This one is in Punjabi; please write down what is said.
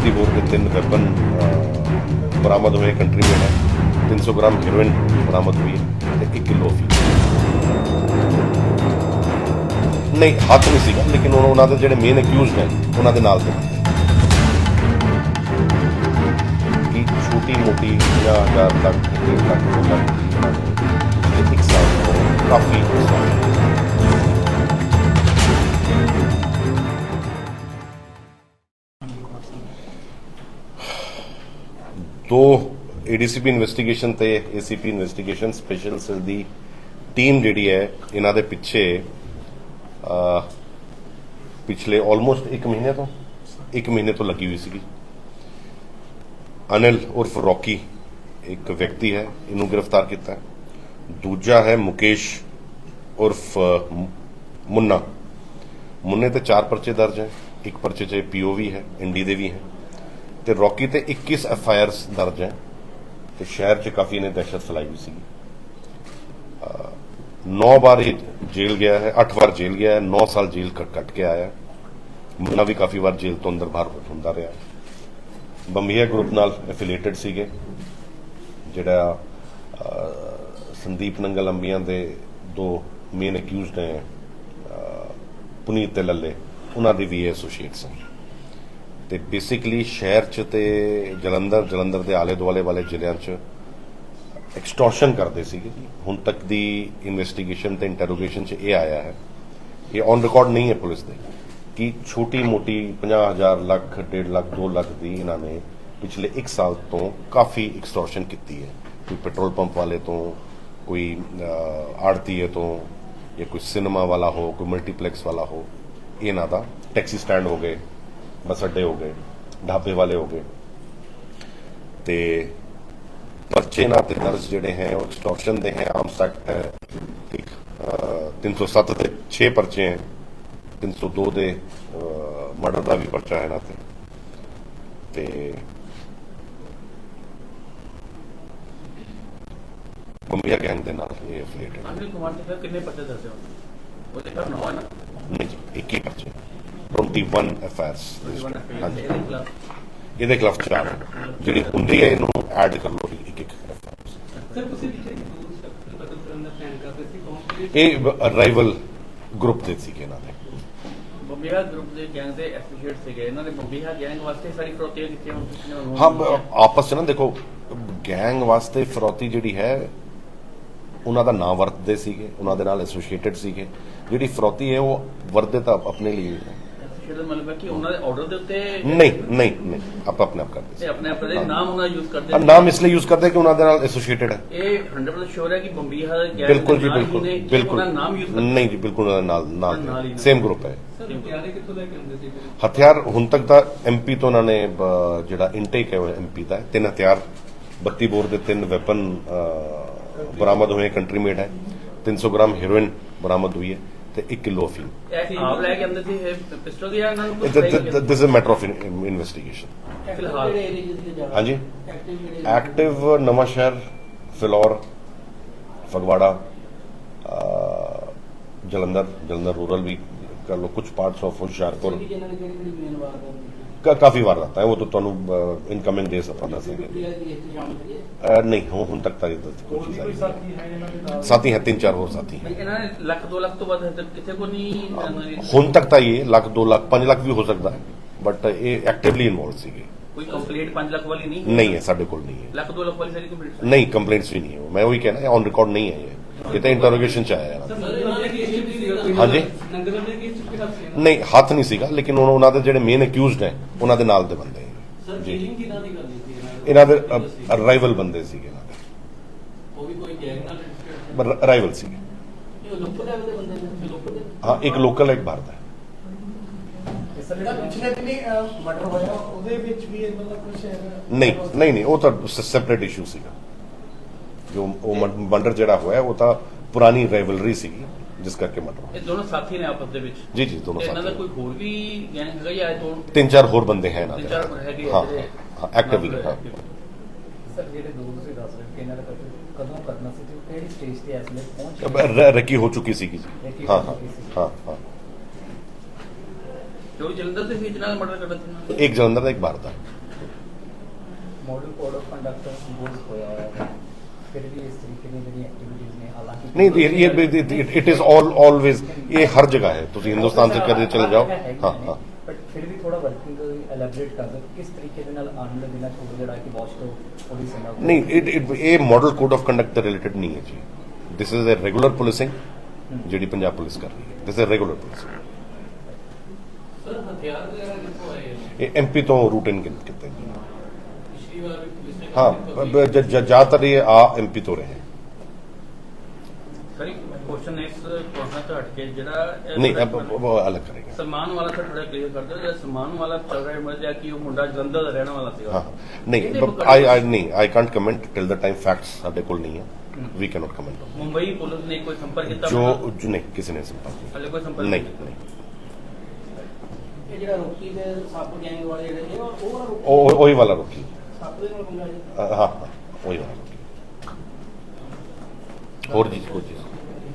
32 ਬੋਰ ਦੇ ਤਿੰਨ ਵੈਪਨ ਬਰਾਮਦ ਹੋਏ, ਕੰਟਰੀ ਮੇਡ ਹੈ 300 ਗ੍ਰਾਮ ਹੈਰੋਇਨ ਬਰਾਮਦ ਹੋਈ ਹੈ ਤੇ 1 ਕਿਲੋ ਅਫੀਮ ਨਹੀਂ, ਹੱਥ ਨਹੀਂ ਸੀਗਾ, ਲੇਕਿਨ ਉਹਨਾਂ ਉਹਨਾਂ ਦੇ ਜਿਹੜੇ ਮੇਨ ਅਕਿਊਜ਼ਡ ਨੇ, ਉਹਨਾਂ ਦੇ ਨਾਲ ਦੇ। ਕਿ ਛੋਟੀ, ਮੋਟੀ 50000 ਤੱਕ 1 ਲੱਖ ਦੋ ਲੱਖ ਇੱਕ ਸਾਲ ਕਾਫੀ extortion ਦੋ ਏਡੀਸੀਪੀ ਇਨਵੈਸਟੀਗੇਸ਼ਨ ਤੇ ਏਸੀਪੀ ਇਨਵੈਸਟੀਗੇਸ਼ਨ ਸਪੈਸ਼ਲ ਸੈੱਲ ਦੀ ਟੀਮ ਜਿਹੜੀ ਹੈ, ਇਹਨਾਂ ਦੇ ਪਿੱਛੇ ਪਿਛਲੇ ਆਲਮੋਸਟ 1 ਮਹੀਨੇ ਤੋਂ 1 ਮਹੀਨੇ ਤੋਂ ਲੱਗੀ ਹੋਈ ਸੀਗੀ। ਅਨਿਲ ਉਰਫ ਰੌਕੀ ਇੱਕ ਵਿਅਕਤੀ ਹੈ, ਇਹਨੂੰ ਗ੍ਰਿਫਤਾਰ ਕੀਤਾ। ਦੂਜਾ ਹੈ ਮੁਕੇਸ਼ ਉਰਫ ਮੁੰਨਾ। ਮੁੰਨੇ ਤੇ ਚਾਰ ਪਰਚੇ ਦਰਜ ਹੈ, ਇੱਕ ਪਰਚੇ 'ਚ ਪੀਓਵੀ ਹੈ ਇੰਡੀ ਦੇ ਵੀ ਹੈ। ਤੇ ਰੌਕੀ ਤੇ 21 ਐਫ ਆਈ ਆਰਸ ਦਰਜ ਹੈ ਤੇ ਸ਼ਹਿਰ 'ਚ ਕਾਫੀ ਇਹਨੇ ਦਹਿਸ਼ਤ ਫੈਲਾਈ ਹੋਈ ਸੀ 9 ਵਾਰ ਇਹ ਜੇਲ੍ਹ ਗਿਆ ਹੈ 8 ਵਾਰ ਜੇਲ੍ਹ ਗਿਆ ਹੈ 9 ਸਾਲ ਜੇਲ੍ਹ ਕੱਟ ਕੇ ਆਇਆ ਹੈ। ਮੁੰਨਾ ਵੀ ਕਾਫੀ ਵਾਰ ਜੇਲ੍ਹ ਤੋਂ ਅੰਦਰ ਬਾਹਰ ਹੁੰਦਾ ਰਿਹਾ। ਬੰਬੀਆ ਗਰੁੱਪ ਨਾਲ ਐਫੀਲੀਏਟਡ ਸੀਗੇ। ਜਿਹੜਾ ਸੰਦੀਪ ਨੰਗਲ ਅੰਬੀਆਂ ਦੇ ਦੋ ਮੇਨ ਅਕਿਊਜ਼ਡ ਹੈ ਪੁਨੀਤ ਤੇ ਲੱਲੇ, ਉਹਨਾਂ ਦੇ ਵੀ ਐਸੋਸੀਏਟਸ ਹਨ ਤੇ ਬੇਸਿਕਲੀ ਸ਼ਹਿਰ ਚ ਤੇ ਜਲੰਧਰ ਜਲੰਧਰ ਦੇ ਆਲੇ ਦੁਆਲੇ ਵਾਲੇ ਜ਼ਿਲ੍ਹਿਆਂ ਚ ਐਕਸਟੋਰਸ਼ਨ ਕਰਦੇ ਸੀਗੇ ਹੁਣ ਤੱਕ ਦੀ ਇਨਵੈਸਟੀਗੇਸ਼ਨ ਤੇ ਇੰਟਰੋਗੇਸ਼ਨ ਚ ਇਹ ਆਇਆ ਹੈ। ਇਹ ਔਨ ਰਿਕਾਰਡ ਨਹੀਂ ਹੈ ਪੁਲਿਸ ਦੇ। ਕਿ ਛੋਟੀ ਮੋਟੀ 50000 ਲੱਖ 1.5 ਲੱਖ 2 ਲੱਖ ਦੀ ਇਹਨਾਂ ਨੇ ਪਿਛਲੇ 1 ਸਾਲ ਤੋਂ ਕਾਫੀ ਐਕਸਟੋਰਸ਼ਨ ਕੀਤੀ ਹੈ। ਕੋਈ ਪੈਟਰੋਲ ਪੰਪ ਵਾਲੇ ਤੋਂ, ਕੋਈ ਆੜਤੀਏ ਤੋਂ ਜਾਂ ਕੋਈ ਸਿਨੇਮਾ ਵਾਲਾ ਹੋ, ਕੋਈ ਮਲਟੀਪਲੈਕਸ ਵਾਲਾ ਹੋ, ਇਹਨਾਂ ਦਾ ਟੈਕਸੀ ਸਟੈਂਡ ਹੋ ਗਏ। ਬੱਸ ਅੱਡੇ ਹੋ ਗਏ ਢਾਬੇ ਵਾਲੇ ਹੋ ਗਏ। ਤੇ ਪਰਚੇ ਨਾਲ ਤੇ ਦਰਜ ਜਿਹੜੇ ਹੈ ਉਹ ਐਕਸਟੋਰਸ਼ਨ ਦੇ ਹੈ ਆਮ ਸੈਕਟ ਹੈ। ਇੱਕ ਅਹ, 307 ਦੇ 6 ਪਰਚੇ ਹੈ 302 ਦੇ ਮਰਡਰ ਦਾ ਵੀ ਪਰਚਾ ਹੈ ਨਾ ਤੇ। ਤੇ ਬੰਬੀਆ ਗੈਂਗ ਦੇ ਨਾਲ ਇਹ ਐਫੀਲੀਏਟਡ ਅਨਿਲ ਕੁਮਾਰ ਦੇ ਕਿੰਨੇ ਪੱਤੇ ਦਰਜ ਹੋਣ ਉਹਦੇ ਘਰ ਨੌ ਹੈ ਨਾ। ਨਹੀਂ ਇੱਕ ਹੀ ਪਰਚੇ। 21 ਐਫਆਈਆਰਸ ਹਾਂਜੀ ਇਹਦੇ ਖਿਲਾਫ ਚਾਰ। ਜਿਹੜੀ ਹੁੰਦੀ ਹੈ ਇਹਨੂੰ ਐਡ ਕਰ ਲਓ ਇੱਕ ਇੱਕ ਸਰ ਤੁਸੀਂ ਪਿੱਛੇ ਕਤਲ ਕਰਨ ਦਾ ਪਲਾਨ ਕਰਦੇ ਸੀ ਕੌਣ ਇਹ ਰਾਈਵਲ ਗਰੁੱਪ ਦੇ ਸੀਗੇ ਇਹਨਾਂ ਦੇ। ਬੰਬੀਹਾ ਗਰੁੱਪ ਦੇ ਗੈਂਗ ਦੇ ਐਸੋਸੀਏਟ ਸੀਗੇ। ਇਹਨਾਂ ਨੇ ਬੰਬੀਹਾ ਗੈਂਗ ਵਾਸਤੇ ਸਾਰੀ ਹੁਣ ਤੁਸੀਂ ਨੇ ਹਾਂ ਆਪਸ ਚ ਨਾ ਦੇਖੋ ਗੈਂਗ ਵਾਸਤੇ ਫਰੌਤੀ ਜਿਹੜੀ ਹੈ ਉਹਨਾਂ ਦਾ ਨਾਮ ਵਰਤਦੇ ਸੀਗੇ ਉਹਨਾਂ ਦੇ ਨਾਲ ਐਸੋਸੀਏਟਡ ਸੀਗੇ। ਜਿਹੜੀ ਫਰੌਤੀ ਹੈ ਉਹ ਵਰਤਦੇ ਤਾਂ ਆਪਣੇ ਲਈ ਹੈ। ਐਸੋਸੀਏਟ ਦਾ ਮਤਲਬ ਹੈ ਕਿ ਉਹਨਾਂ ਦੇ ਆਰਡਰ ਦੇ ਉੱਤੇ ਨਹੀਂ ਨਹੀਂ ਨਹੀਂ ਆਪ ਆਪਣੇ ਆਪ ਕਰਦੇ ਤੇ ਸੀ ਆਪਣੇ ਆਪਣੇ ਹਾਂ। ਨਾਮ ਉਹਨਾਂ ਯੂਜ਼ ਕਰਦੇ ਹਾਂ, ਨਾਮ ਇਸ ਲਈ ਯੂਜ਼ ਕਰਦੇ ਕਿ ਉਹਨਾਂ ਦੇ ਨਾਲ ਐਸੋਸੀਏਟਡ ਹੈ। ਇਹ 100% ਸ਼ੋਰ ਹੈ ਕਿ ਬੰਬੀਹਾ ਗੈਂਗ ਬਿਲਕੁਲ ਜੀ ਦੇ ਨਾਲ ਹੀ ਬਿਲਕੁਲ ਨੇ ਕਿ ਬਿਲਕੁਲ। ਉਹਨਾਂ ਦਾ ਨਾਮ ਯੂਜ਼ ਕਰਦੇ ਨਹੀਂ ਜੀ ਬਿਲਕੁਲ ਉਹਨਾਂ ਦੇ ਨਾਲ ਨਾਲ ਨਾਲ ਹੀ। ਸੇਮ ਗਰੁੱਪ ਹੈ। ਸਰ ਹਥਿਆਰੇ ਕਿੱਥੋਂ ਲੈ ਕੇ ਆਉਂਦੇ ਸੀ ਫਿਰ? ਹਥਿਆਰ ਹੁਣ ਤੱਕ ਤਾਂ ਐਮਪੀ ਤੋਂ ਉਹਨਾਂ ਨੇ ਬ- ਜਿਹੜਾ ਇਨਟੇਕ ਹੈ ਉਹ ਐਮਪੀ ਦਾ ਹੈ। ਤਿੰਨ ਹਥਿਆਰ 32 ਬੋਰ ਦੇ ਤਿੰਨ ਵੈਪਨ ਬਰਾਮਦ ਹੋਏ ਕੰਟਰੀ ਮੇਡ ਹੈ। 300 ਗ੍ਰਾਮ ਹੈਰੋਇਨ ਬਰਾਮਦ ਹੋਈ ਹੈ। ਤੇ 1 ਕਿਲੋ ਅਫੀਮ ਇਹ ਆਪ ਲੈ ਕੇ ਅੰਦਰ ਸੀ ਇਹ ਪਿਸਟਲ ਦੀ ਆ ਇਹਨਾਂ ਨੂੰ ਕੁਛ ਲੈ ਕੇ- this is matter of investigation ਫਿਲਹਾਲ ਹਾਂਜੀ। ਐਕਟਿਵ ਨਵਾਂ ਸ਼ਹਿਰ ਫਿਲੌਰ ਫਗਵਾੜਾ ਅਹ, ਜਲੰਧਰ ਜਲੰਧਰ ਰੂਰਲ ਵੀ ਕਰ ਲੋ ਕੁਝ ਪਾਰਟਸ ਆਫ ਹੁਸ਼ਿਆਰਪੁਰ। ਜਿਹਨਾਂ ਨੇ ਕਿਹੜੀ ਕਿਹੜੀ ਮੇਨ ਵਾਰ ਦਾ ਕਾ- ਕਾਫੀ ਵਾਰ ਆਤਾ ਉਹ ਤਾਂ ਤੁਹਾਨੂੰ ਇਨਕਮਿੰਗ ਦੇ ਆਪਾਂ ਦੱਸ ਸਕਦੇ ਨਹੀਂ ਹੁਣ ਹੁਣ ਤੱਕ ਤਾਂ ਕੋਈ ਚੀਜ਼ ਆਈ ਸਾਥੀ ਹੈ ਤਿੰਨ ਚਾਰ ਹੋਰ ਸਾਥੀ ਹੁਣ ਤੱਕ ਤਾਂ ਇਹ ਲੱਖ 2 ਲੱਖ 5 ਲੱਖ ਵੀ ਹੋ ਸਕਦਾ ਬਟ ਇਹ ਐਕਟਿਵਲੀ ਇਨਵੋਲਵ ਸੀਗੇ। ਕੋਈ ਕੰਪਲੀਟ 5 ਲੱਖ ਵਾਲੀ ਨਹੀਂ? ਨਹੀਂ ਹੈ ਸਾਡੇ ਕੋਲ ਨਹੀਂ ਹੈ। ਲੱਖ 2 ਲੱਖ ਵਾਲੀ ਸਾਰੀ ਕੰਪਲੀਟ ਨਹੀਂ ਕੰਪਲੇਂਟਸ ਵੀ ਨਹੀਂ ਹੈ। ਮੈਂ ਉਹੀ ਕਹਿਣਾ ਹੈ ਔਨ ਰਿਕਾਰਡ ਨਹੀਂ ਹੈ ਇਹ। ਇਹ ਇੰਟਰੋਗੇਸ਼ਨ ਚ ਆਇਆ ਹੈ। ਹਾਂਜੀ? ਨੰਗਲ ਨਹੀਂ ਹੱਥ ਨਹੀਂ ਸੀਗਾ ਲੇਕਿਨ ਉਹਨਾਂ ਉਹਨਾਂ ਦੇ ਜਿਹੜੇ ਮੇਨ ਅਕਿਊਜ਼ਡ ਹੈ ਉਹਨਾਂ ਦੇ ਨਾਲ ਦੇ ਬੰਦੇ। ਸਰ ਜੀ। ਡੀਲਿੰਗ ਕਿਦਾਂ ਦੀ ਕਰਦੀ ਸੀ? ਇਹਨਾਂ ਦੇ ਰਾਈਵਲ ਬੰਦੇ ਸੀਗੇ ਇਹਨਾਂ ਦੇ। ਉਹ ਵੀ ਕੋਈ ਗੈਂਗ ਨਾਲ related? ਰਾਈਵਲ ਸੀਗੇ। ਇਹ ਲੋਕਲ ਲੈਵਲ ਦੇ ਬੰਦੇ ਨੇ ਲੋਕਲ ਦੇ ਹਾਂ ਇੱਕ ਲੋਕਲ ਇੱਕ ਬਾਹਰ ਦਾ ਨਹੀਂ ਉਹ ਤਾਂ ਸੈਪਰੇਟ ਇਸ਼ੂ ਸੀਗਾ। ਜੋ ਉਹ ਮਰਡਰ ਜਿਹੜਾ ਹੋਇਆ ਉਹ ਤਾਂ ਪੁਰਾਣੀ ਰਾਈਵਲਰੀ ਸੀਗੀ। ਜਿਸ ਕਰਕੇ ਮਰਡਰ ਇਹ ਦੋਨੋਂ ਸਾਥੀ ਨੇ ਆਪਸ ਦੇ ਵਿੱਚ ਜੀ ਜੀ ਦੋਨੋਂ ਤੇ ਇਹਨਾਂ ਦਾ ਸਾਥੀ ਕੋਈ ਹੋਰ ਵੀ ਗੈਂਗ ਹੈਗਾ ਜਾਂ ਇਹ ਦੋ ਤਿੰਨ ਚਾਰ ਹੋਰ ਬੰਦੇ ਹੈ ਇਹਨਾਂ ਤਿੰਨ ਦੇ ਚਾਰ ਹੋਰ ਹੈਗੇ ਆ ਹਾਂ ਜਿਹੜੇ ਹਾਂ ਐਕਟਿਵਲੀ ਹਾਂ ਸਰ ਜਿਹੜੇ ਦੋ ਤੁਸੀਂ ਦੱਸ ਰਹੇ ਹੋ ਕਿ ਇਹਨਾਂ ਦਾ ਕਤਲ ਕਦੋਂ ਕਰਨਾ ਸੀ ਤੇ ਉਹ ਕਿਹੜੀ ਸਟੇਜ ਤੇ ਇਸ ਵੇਲੇ ਪਹੁੰਚ ਰ- ਰੱਕੀ ਹੋ ਚੁੱਕੀ ਸੀਗੀ ਜੀ ਰੱਕੀ ਹਾਂ ਹੋ ਹਾਂ ਚੁੱਕੀ ਸੀ। ਹਾਂ ਹਾਂ ਜੋ ਜਲੰਧਰ ਦੇ ਵਿੱਚ ਨਾਲ ਮਰਡਰ ਕਰਦਾ ਸੀ ਨਾ ਇੱਕ ਜਲੰਧਰ ਦਾ ਇੱਕ ਬਾਹਰ ਦਾ model code of conduct impose ਹੋਇਆ ਹੈ ਫਿਰ ਵੀ ਇਸ ਤਰੀਕੇ ਦੀਆਂ ਜਿਹੜੀਆਂ ਐਕਟੀਵਿਟੀਜ਼ ਨੇ ਹਾਲਾਂਕਿ ਨਹੀਂ ਇਹ ਇਟ ਇਜ਼ ਆਲ ਆਲਵੇਜ਼ ਇਹ ਹਰ ਜਗ੍ਹਾ ਹੈ ਤੁਸੀਂ ਹਿੰਦੁਸਤਾਨ ਚ ਕਦੇ ਚਲੇ ਜਾਓ ਹਾਂ ਹਾਂ ਬਟ ਫਿਰ ਵੀ ਥੋੜਾ ਵਰਕਿੰਗ ਐਲੈਬੋਰੇਟ ਕਰ ਦਿਓ ਕਿਸ ਤਰੀਕੇ ਦੇ ਨਾਲ ਆਉਣ ਵਾਲੇ ਦਿਨਾਂ 'ਚ ਜਿਹੜਾ ਕਿ ਵਾਚ ਤੋਂ ਪੁਲਿਸ ਇਹਨਾਂ ਨਹੀਂ ਇਟ ਇਟ ਇਹ ਮਾਡਲ ਕੋਡ ਆਫ ਕੰਡਕਟ ਦੇ ਰਿਲੇਟਡ ਨਹੀਂ ਹੈ ਜੀ this is a regular policing ਜਿਹੜੀ ਪੰਜਾਬ ਪੁਲਿਸ ਕਰ ਰਹੀ ਹੈ this is regular policing sir ਹਥਿਆਰ ਵਗੈਰਾ ਕਿੱਥੋਂ ਆਏ ਨੇ ਇਹ ਐਮਪੀ ਤੋਂ ਰੂਟ ਇਨ ਕੀਤੇ ਜੀ ਪਿਛਲੀ ਵਾਰ ਵੀ ਪੁਲਿਸ ਨੇ ਹਾਂ ਕਿਹਾ ਬ- ਜ- ਜ- ਜ਼ਿਆਦਾਤਰ ਇਹ ਆ ਐਮਪੀ ਤੋਂ ਰਹੇ ਸਰ ਇੱਕ ਕੁਐਸਚਨ ਇਸ ਕੁਐਸਚਨ ਤੋਂ ਹਟ ਕੇ ਜਿਹੜਾ ਇਹ ਨਹੀਂ ਥੋੜ੍ਹਾ ਅਬ- ਅਬ- ਉਹ ਅਲੱਗ ਕरेंगे ਸਲਮਾਨ ਵਾਲਾ ਸਰ ਥੋੜਾ ਕਲੀਅਰ ਕਰ ਦਿਓ ਜਿਹੜਾ ਸਲਮਾਨ ਵਾਲਾ ਚੱਲ ਰਿਹਾ ਮਤਲਬ ਕਿ ਉਹ ਮੁੰਡਾ ਜਲੰਧਰ ਦਾ ਰਹਿਣ ਵਾਲਾ ਸੀਗਾ ਹਾਂ ਨਹੀਂ ਇਹਦੇ ਆਈ ਮੁਕੱਦਮੇ- ਆਈ ਨਹੀਂ I can't comment till the time facts ਸਾਡੇ ਕੋਲ ਨਹੀਂ ਹੈ we cannot comment Mumbai police ਨੇ ਕੋਈ ਸੰਪਰਕ ਕੀਤਾ ਜੋ ਜੋ ਨਹੀਂ ਕਿਸੇ ਨੇ ਸੰਪਰਕ ਹਲੇ ਕੋਈ ਸੰਪਰਕ ਨਹੀਂ ਕੀਤਾ? ਨਹੀਂ ਇਹ ਜਿਹੜਾ ਰੋਕੀ ਦੇ ਸੱਪ ਗੈਂਗ ਵਾਲੇ ਜਿਹੜੇ ਨੇ ਉਹ ਉਹ ਵਾਲਾ ਰੋਕੀ ਉਹ ਉਹ- ਉਹੀ ਵਾਲਾ ਰੋਕੀ ਸੱਪ ਦੇ ਨਾਲ ਜੀ। ਹਾਂ ਹਾਂ ਉਹੀ ਵਾਲਾ ਹੋਰ ਜੀ ਕੋਈ